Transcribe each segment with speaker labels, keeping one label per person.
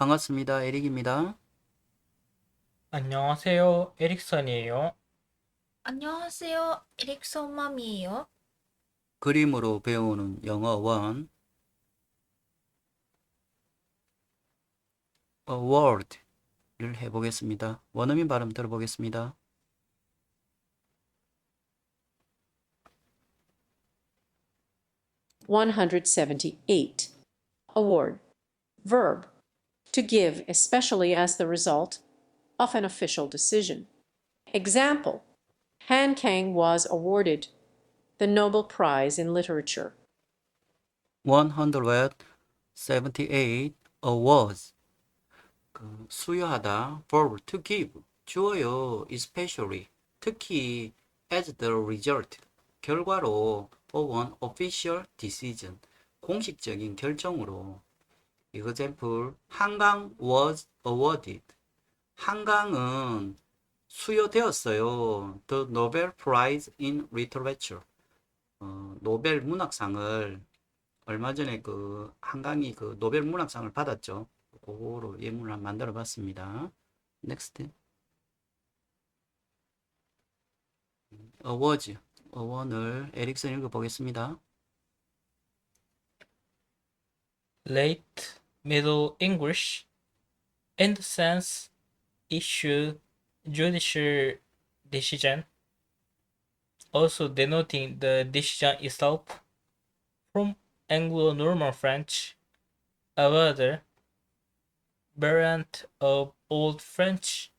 Speaker 1: 반갑습니다. 에릭입니다.
Speaker 2: 안녕하세요. 에릭선이에요.
Speaker 3: 안녕하세요. 에릭선 맘이에요.
Speaker 1: 그림으로 배우는 영어 원 award를 해보겠습니다. 원어민 발음 들어보겠습니다.
Speaker 4: One hundred seventy-eight. Award. Verb. To give, especially as the result of an official decision. Example. Han Kang was awarded the Nobel Prize in Literature.
Speaker 1: 178 awards 그 수여하다 verb to give 주어요 especially 특히 as the result 결과로 of an official decision 공식적인 결정으로 example 한강 was awarded 한강은 수여되었어요 the Nobel Prize in Literature 어, 노벨 문학상을 얼마 전에 그 한강이 그 노벨 문학상을 받았죠. 그거로 예문을 한번 만들어 봤습니다. 넥스트. 어워즈. 어원을 에릭슨 읽어 보겠습니다.
Speaker 2: Late Middle English in the sense issue judicial decision also denoting the decision itself from Anglo-Norman French a word variant of Old French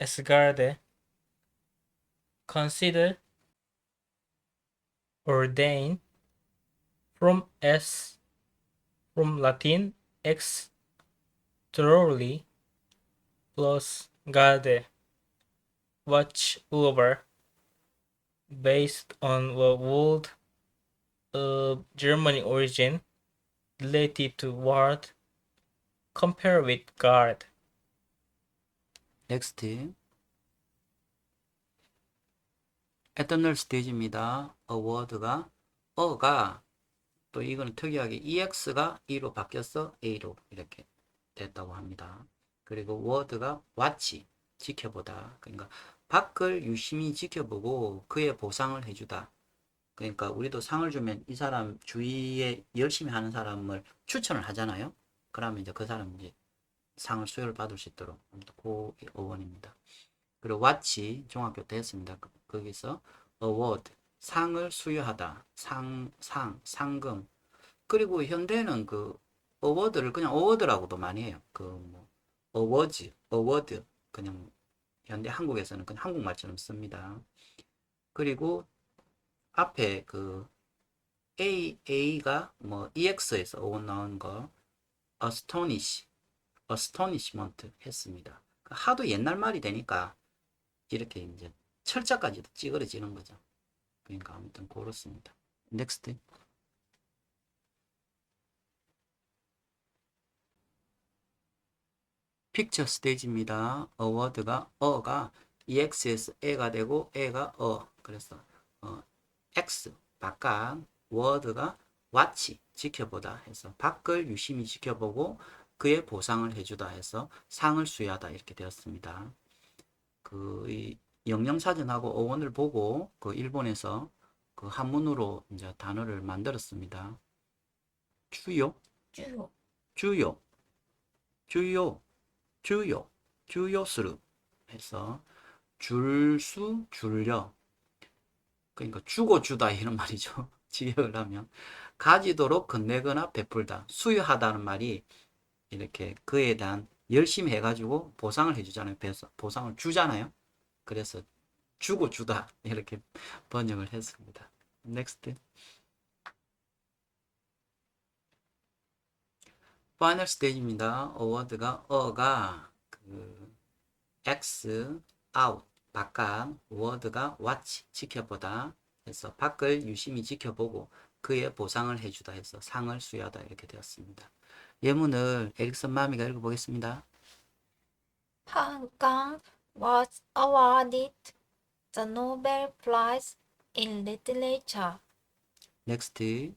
Speaker 2: esgarde consider ordain from s from Latin ex thoroughly plus garde watch over based on the word of German origin related to ward compare with guard
Speaker 1: 넥스트. 에터널 스테이지입니다. 어워드가 어가 또 이거는 특이하게 EX가 E로 바뀌어서 A로 이렇게 됐다고 합니다. 그리고 워드가 watch 지켜보다. 그러니까 밖을 유심히 지켜보고 그의 보상을 해주다. 그러니까 우리도 상을 주면 이 사람 주위에 열심히 하는 사람을 추천을 하잖아요. 그러면 이제 그 사람 이제 상을 수여를 받을 수 있도록 그 어원입니다. 그리고 watch 중학교 때 했습니다. 그- 거기서 award 상을 수여하다 상, 상, 상금 그리고 현대는 그 award를 그냥 award라고도 많이 해요. 그뭐 awards, award 그냥 현대 한국에서는 그냥 한국말처럼 씁니다. 그리고 앞에 그 A, A가 뭐 EX에서 어원 나온 거 astonish, astonishment 했습니다. 하도 옛날 말이 되니까 이렇게 이제 철자까지도 찌그러지는 거죠. 그러니까 아무튼 그렇습니다. 넥스트. 픽처 스테이지입니다. 어워드가 어가 EX에서 A가 되고 A가 어 그래서 어, X 바깥 워드가 watch 지켜보다 해서 밖을 유심히 지켜보고 그의 보상을 해주다 해서 상을 수여하다 이렇게 되었습니다. 그이 영영사전하고 어원을 보고 그 일본에서 그 한문으로 이제 단어를 만들었습니다. 주요,
Speaker 3: 주요.
Speaker 1: 주요, 주요, 주요, 주요스루 해서 줄수, 줄려. 그러니까 주고 주다 이런 말이죠. 지역을 하면 가지도록 건네거나 베풀다, 수여하다는 말이 이렇게 그에 대한 열심히 해가지고 보상을 해주잖아요. 보상을 주잖아요. 그래서 주고 주다 이렇게 번역을 했습니다. 넥스트. 파이널 스테이지입니다. 어워드가 어가 그 X out 바깥 워드가 watch 지켜보다 해서 밖을 유심히 지켜보고 그의 보상을 해주다 해서 상을 수여하다 이렇게 되었습니다. 예문을 에릭슨 마미가 읽어보겠습니다.
Speaker 3: 한강 was awarded the Nobel Prize in Literature.
Speaker 1: 넥스트.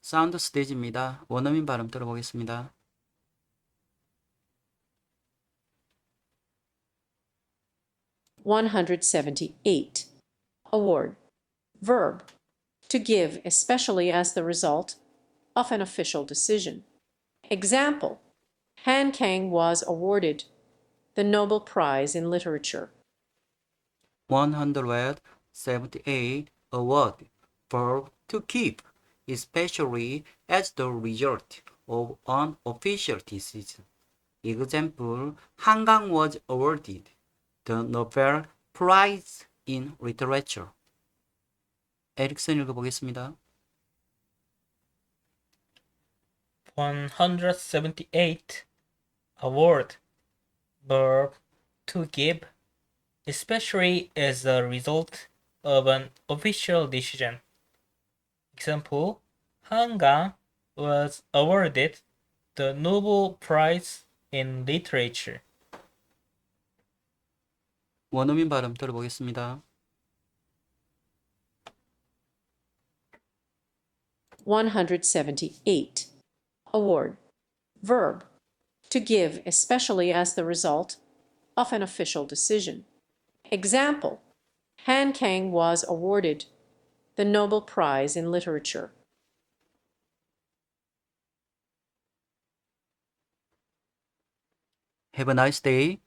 Speaker 1: 사운드 스테이지입니다. 원어민 발음 들어보겠습니다.
Speaker 4: One hundred seventy-eight. Award. Verb. To give, especially as the result of an official decision. Example. Han Kang was awarded the Nobel Prize in Literature.
Speaker 1: 178 award verb to keep, especially as the result of an official decision. Example, 한강 was awarded the Nobel Prize in Literature. 에릭슨 읽어보겠습니다.
Speaker 2: 178 award verb to give especially as a result of an official decision example 한강 was awarded the Nobel Prize in Literature
Speaker 1: 원어민 발음 들어보겠습니다.
Speaker 4: One hundred seventy-eight. Award. Verb. To give, especially as the result of an official decision. Example. Han Kang was awarded the Nobel Prize in Literature.
Speaker 1: Have a nice day.